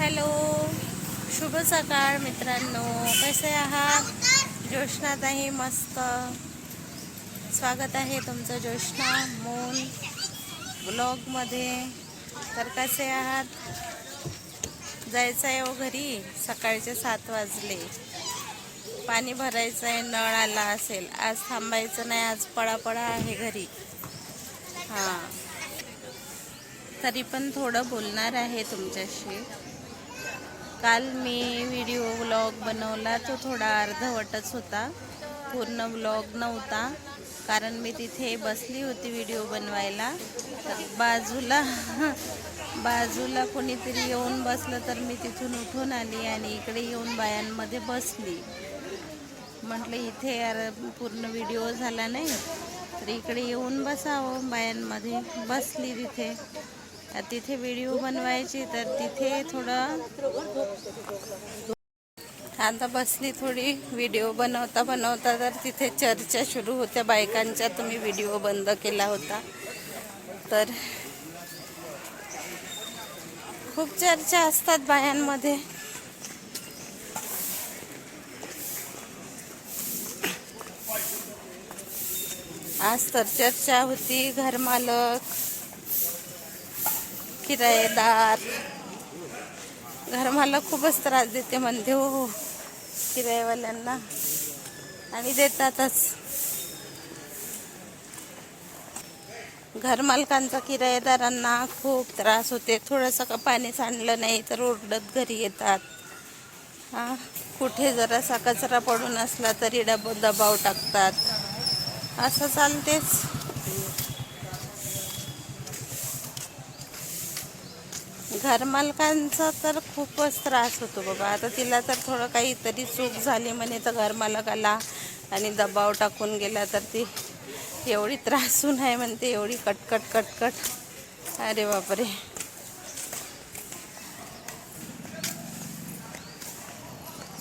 Hello. शुभ सकाळ मित्रांनो. कसे आहात? ज्योष्णाताई मस्त. स्वागत आहे तुमचं ज्योष्णा मून ब्लॉगमध्ये. तर कसे आहात? जायचं आहे हो घरी? सकाळचे सात वाजले. पाणी भरायचं आहे नळ आला असेल. आज थांबायचं नाही आज पळापळा आहे घरी. हां. तरी पण थोडं बोलणार आहे तुमच्याशी. काल मी व्हिडिओ व्लॉग बनवला तो थोडा अर्धवटच होता. पूर्ण व्लॉग नव्हता कारण मी तिथे बसली होती व्हिडिओ बनवायला. तर बाजूला बाजूला कोणीतरी येऊन बसलं तर मी तिथून उठून आली आणि इकडे येऊन बायांमध्ये बसली. म्हटलं इथे यार पूर्ण व्हिडिओ झाला नाही तर इकडे येऊन बसावं. बायांमध्ये बसली तिथे. तिथे व्हिडिओ बनवायची तर तिथे थोडं आता बसली थोडी. व्हिडिओ बनवता बनवता तर तिथे चर्चा सुरू होत्या. बायकांच्या तुम्ही व्हिडिओ बंद केला होता. तर खूप चर्चा असतात बायांमध्ये. आज तर चर्चा होती. घरमालक किरायेदार. घरमाला खूपच त्रास देते म्हणते हो हो किरायवाल्यांना आणि देतातच. घरमालकांचा किरायेदारांना खूप त्रास होते. थोडंसं का पाणी सांडलं नाही तर ओरडत घरी येतात. हां कुठे जरासा कचरा पडून असला तरी डब दबाव टाकतात. असं चालतेच. घरमालकांचा तर खूपच त्रास होतो बाबा. आता तिला तर थोडं काहीतरी चूक झाली म्हणे तर घरमालकाला आणि दबाव टाकून गेला तर ती एवढी त्रासून आहे म्हणते एवढी कटकट कटकट. अरे बापरे.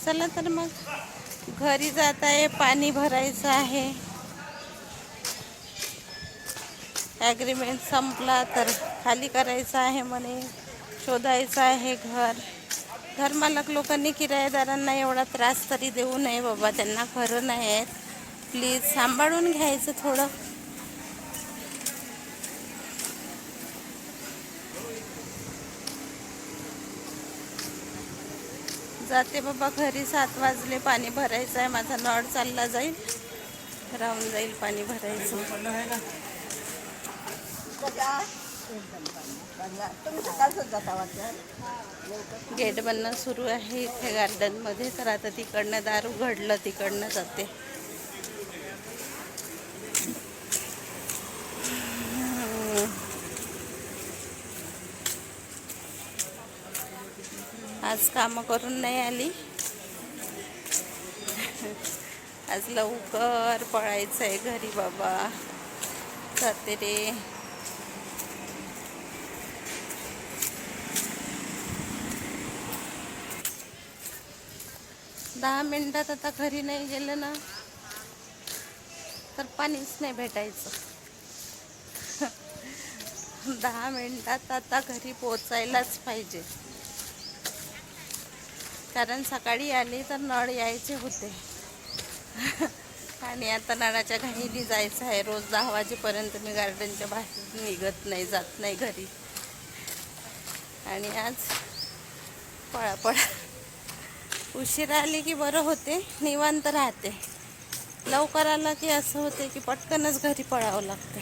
चला तर मग घरी जात आहे पाणी भरायचं आहे. ॲग्रीमेंट संपला तर खाली करायचं आहे म्हणे. शोधायचं आहे घर. घरमालक लोकांनी किरायेदारांना एवढा त्रास तरी देऊ नये बाबा त्यांना खरं नाही आहेत. प्लीज सांभाळून घ्यायचं थोडं. जाते बाबा घरी सात वाजले पाणी भरायचं आहे माझा नळ चालला जाईल. राहून जाईल पाणी भरायचं. गेट बनणं सुरू आहे इथे गार्डनमध्ये तर आता तिकडनं दार उघडलं तिकडनं जाते. आज कामं करून नाही आली. आज लवकर पळायचं आहे घरी बाबा. जाते रे. दहा मिनटात आता घरी नाही गेलं ना तर पाणीच नाही भेटायचं. दहा मिनटात आता घरी पोचायलाच पाहिजे. कारण सकाळी आली तर नळ यायचे होते. आणि आता नळाच्या घाईने जायचं आहे. रोज दहा वाजेपर्यंत मी गार्डनच्या बाहेर निघत नाही जात नाही घरी. आणि आज पळापळा उशिरा आली की बरं होते निवांत राहते. लवकर आलं की असं होते की पटकनच घरी पळावं लागते.